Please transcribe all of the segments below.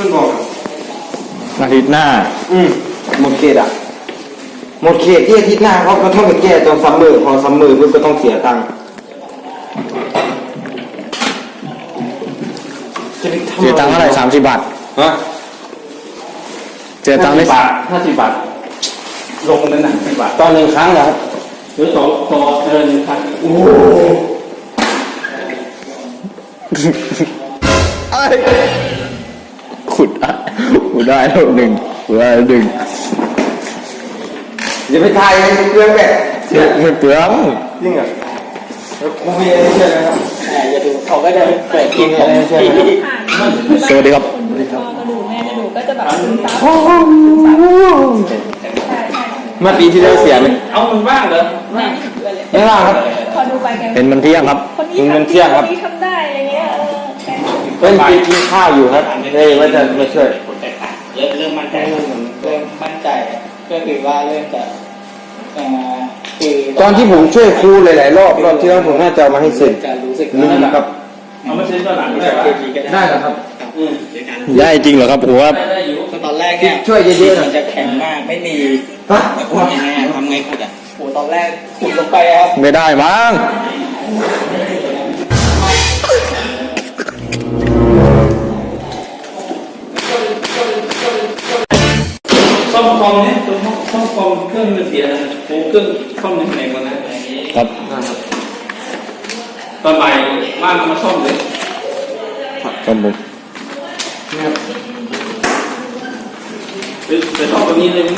พื่อนบอกอะอาทิตย์หน้า อืมหมดเขตอะ หมดเขตที่อาทิตย์หน้าเขาก็ต้องไปแก้ตอนซัมเมอร์พอซัมเมอร์ปุ๊บก็ต้องเสียตังค์จะไปทำเสียตังค์เท่าไหร่สามสิบบาทฮะเสียตังค์ได้บาทห้าสิบบาทลงนั่นน่ะสิบบาทตอนหนึ่งครั้งเหรอครับหรือสองต่อเออหนึ่งพันโอ้โห ขุดอะขุดได้แล้วหนึ่งขุดได้แล้วหนึ่งอย่าไปทายให้เรื่องแบบไม่เปลืองจริงเหรอแล้วกูมีอะไรเชื่อไหมครับอย่าดูเขาก็จะเปิดกินอะไรเชื่อไหมครับสวัสดีครับพ่อกระดูกแม่กระดูกก็จะแบบซึมซับใช่ใช่เมื่อปีที่แล้วเสียไหมเอามันว่างเหรอแม่ไม่ถึงเดือนเลยไม่ว่างครับพอดูไปแกเห็นมันเที่ยงครับคนนี้เงินทำเที่ยงครับ เพิ่งกินกินข้าวอยู่ครับเลยว่าจะมาช่วยแตกต่างเริ่มเริ่มมั่นใจเริ่มเริ่มมั่นใจก็คือว่าเริ่มจะเอ่อคือตอนที่ผมช่วยครูหลายๆรอบรอบที่แล้วผมน่าจะเอามาให้เสร็จจะรู้สึกลืมครับเอามาเซ็นตอนหลังได้ปะได้เหรอครับอืมเดี๋ยวกันได้จริงเหรอครับผมว่าได้ได้อยู่ตอนแรกเนี่ยช่วยเยอะๆหน่อยมันจะแข็งมากไม่มีฮะขุดยังไงอะทำไงขุดอะโหตอนแรกขุดลงไปครับไม่ได้มั้ง อมคอมเครื่องมันเสียนะโอ้เครื่องซ่อมในแผนกวันนั้นครับ ตอนบ่ายบ้านมาซ่อมเลยครับผมไปไปซ่อมตัวนี้เลยมั้ย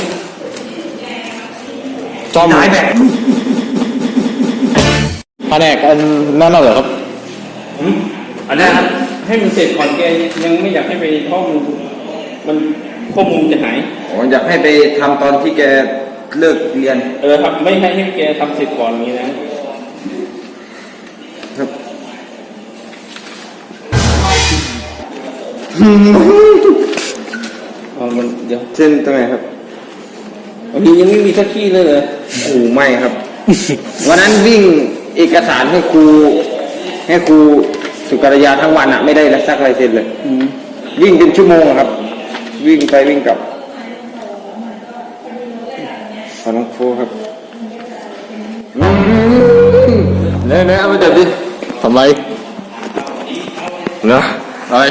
ซ่อมหายแบบแผนกอันนั่นน่ะเหรอครับหืมอันนี้ครับให้มันเสร็จก่อนแกยังไม่อยากให้ไปข้อมูลมัน ข้อมูลจะหาย อ๋ออยากให้ไปทำตอนที่แกเลิกเรียนเออครับไม่ให้ให้แกทำเสร็จก่อนอย่างนี้นะ ครับ เอามันเดี๋ยวเช่นตรงไหนครับวันนี้ยังไม่มีสักที่เลยเหรอโอ้ไม่ครับ วันนั้นวิ่งเอกสารให้ครู ให้ครูสุกัลยาทั้งวันอะไม่ได้สักลายเซ็นเลย อืม วิ่งเป็นชั่วโมงอะครับ วิ่งไปวิ่งกลับขอน้องโฟครับเนี่ยเนี่ยเอามาจับดิทำไรเนอะอะไร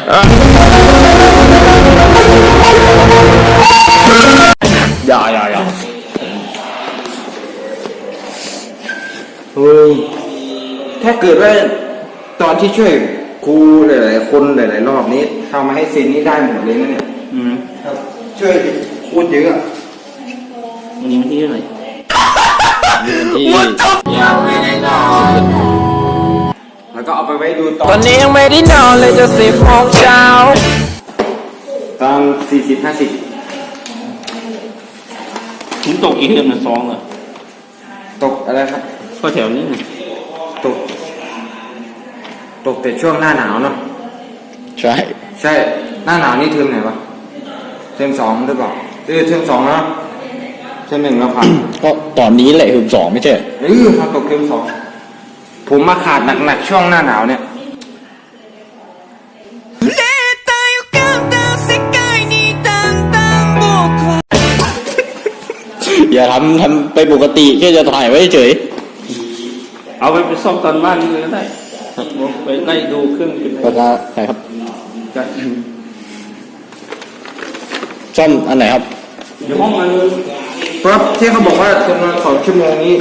อย่าอย่าอย่าเฮ้ยถ้าเกิดว่าตอนที่ช่วยครูหลายๆคนหลายๆรอบนี้ทำมาให้เซ็นนี่ได้หมดเลยนะเนี่ย อืมครับช่วยพูดเยอะอะวันนี้วันที่เท่าไหร่ที่แล้วก็เอาไปไว้ดูตอตอนนนี้ยังไม่ได้นอนเลยจะสิบโมงเช้าตอนสี่สิบห้าสิบถึงตกกี่เทอมนะสองเหรอตกอะไรครับ ก็แถวนี้นะตก ตกแต่ช่วงหน้าหนาวเนาะใช่ ใช่หน้าหนาวนี่เทอมไหนวะ เทอมสองหรือเปล่าเออเทอมสองแล้วเทอมหนึ่งเราผ่านก็ตอนนี้แหละคือสองไม่ใช่เออมาตกเทอมสองผมมาขาดหนักๆช่วงหน้าหนาวเนี่ยอย่าทำทำไปปกติแค่จะถ่ายไว้เฉย เอาไปไปซ่อมตอนบ้านนี่เลยก็ได้ไปไล่ดูเครื่องเป็นปากกาไหนครับกัน ซ่อมอันไหนครับ เดี๋ยวห้องมันครับที่เขาบอกว่าจำนวนสองชั่วโมงนี้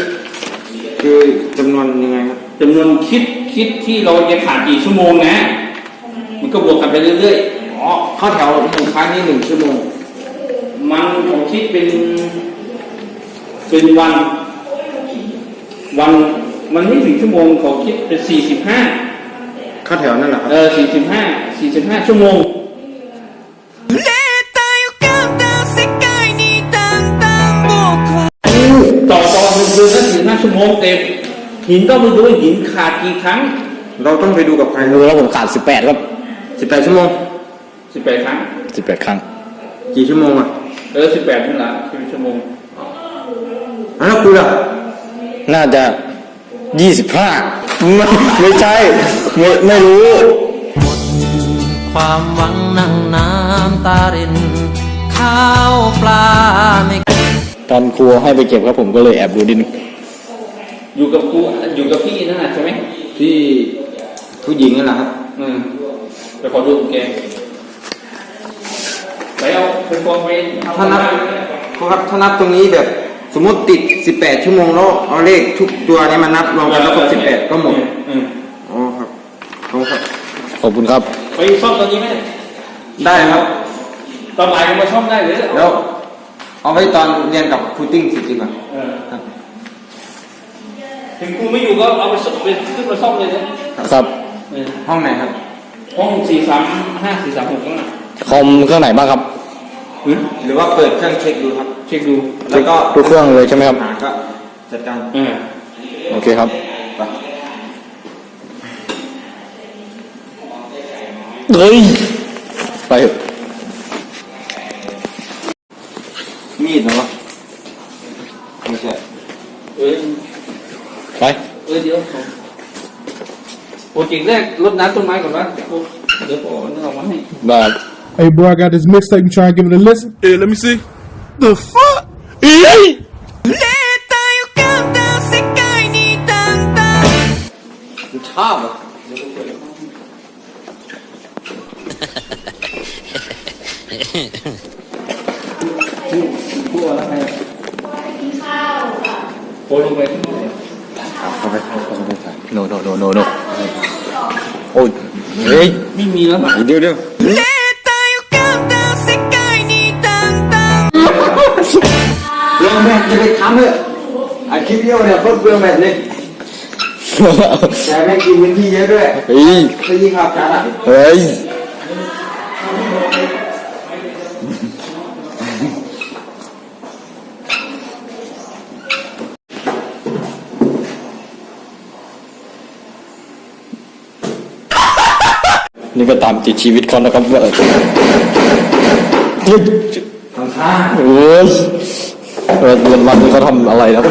คือจำนวนยังไงครับจำนวนคิดคิดที่เราจะขาดกี่ชั่วโมงนะ มันก็บวกกันไปเรื่อยๆอ๋อเข้าแถวหนึ่งครั้งนี่หนึ่งชั่วโมง มันผมคิดเป็น เป็นวัน วันมันไม่ถึงชั่วโมงเขาคิดเป็นสี่สิบห้าเข้าแถวนั่นแหละครับเออสี่สิบห้าสี่สิบห้าชั่วโมง ต่อตอนหนึ่งเดือนละสี่ห้าชั่วโมงเต็มหินต้องไปดูว่าหินขาดกี่ครั้งเราต้องไปดูกับใครดูแล้วผมขาดสิบแปดครับสิบแปดชั่วโมงสิบแปดครั้งสิบแปดครั้ง กี่ชั่วโมงอะเออสิบแปดนั่นแหละเป็นชั่วโมงอ้าวแล้วกูล่ะน่าจะยี่สิบห้าไม่ไม่ใช่ ไม่ไม่รู้คความหวังนั่งน้ำตารินข้าวปลาไม่ ตอนครูให้ไปเก็บครับผมก็เลยแอบดูนิดนึงอยู่กับครูอยู่กับพี่นั่นน่ะใช่ไหมที่ผู้หญิงนั่นแหละครับ อืมไปขอดูแกไปเอาไปฟองไปทำถ้านับบ้านครูครับถ้านับตรงนี้แบบ สมมติติด18ชั่วโมงแล้วเอาเลขทุกตัวนี้มานับรวมกันแล้วก็18ก็หมดอืมอ๋อครับขอบคุณครับขอบคุณครับ ไปซ่อมตอนนี้ไหมได้ครับตอนบ่ายก็มาซ่อมได้เลยแล้ว เอาไว้ตอนเรียนกับครูติ้งสิจริงป่ะเออครับถึงครูไม่อยู่ก็เอาไปซ่อมไปขึ้นมาซ่อมเลยนะครับเออห้องไหนครับ ห้องสี่สามห้าสี่สามหกนั่นน่ะคอมเครื่องไหนบ้างครับหือหรือว่าเปิดเครื่องเช็คดูครับ เช็คดู แล้วก็ทุกเครื่องเลยใช่ไหมครับหาก็จัดการเออโอเคครับไปเฮ้ยไปเถอะ มีดเหรอวะไม่ใช่เออไปเออเดี๋ยวผมโปรเจกต์แรกรดน้ำต้นไม้ก่อนนะเดี๋ยวผมเดี๋ยวผมเอาเนื้อออกมาให้ได้ Hey, bro, I got this mixtape. You trying to give it a listen? Yeah, let me see. The fuck? ชอบ เหรอพูดอะไรโปรลงไปข้างนอกเข้าไปเข้าไปเข้าไปโนโนโนโนโนโอ้ยเฮ้ยไม่มีแล้วเดี๋ยวเดี๋ยวเรื่องแมทจะไปทำเถอะไอคลิปเดียวเนี่ยโคตรเปลืองแมทเลยแต่แม่งกินพื้นที่เยอะด้วยเฮ้ยก็ยิ่งขับจัดอะเฮ้ย นี่ก็ตามติดชีวิตเขานะครับว่าเฮ้ยทำท่าเฮ้ยเออเดือนวันนี้เขาทำอะไรนะ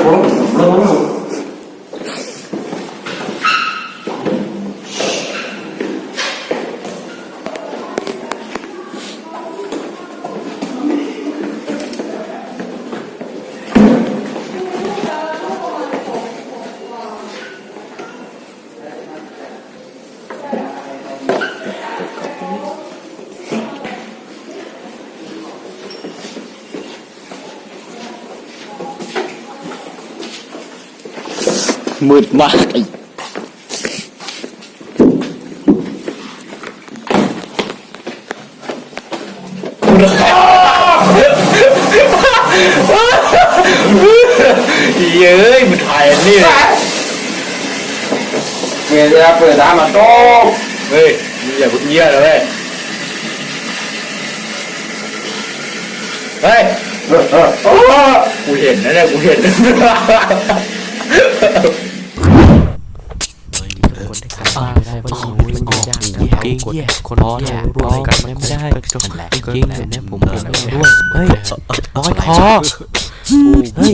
มืดมากไอ้เย้ยมันถ่ายอันนี่เลยเวลาเปิดร้านมาโต๊ะเฮ้ยมึงอย่าพูดเยี่ยเลยเว้ยเฮ้ยเออเออโอ้กูเห็นนะเนี่ยกูเห็น ริงแย่คนพอแล้วรวมกันไม่ได้นั่นแหละจริงเนี่ยผมเห็นด้วยเฮ้ยร้อยคอเฮ้ย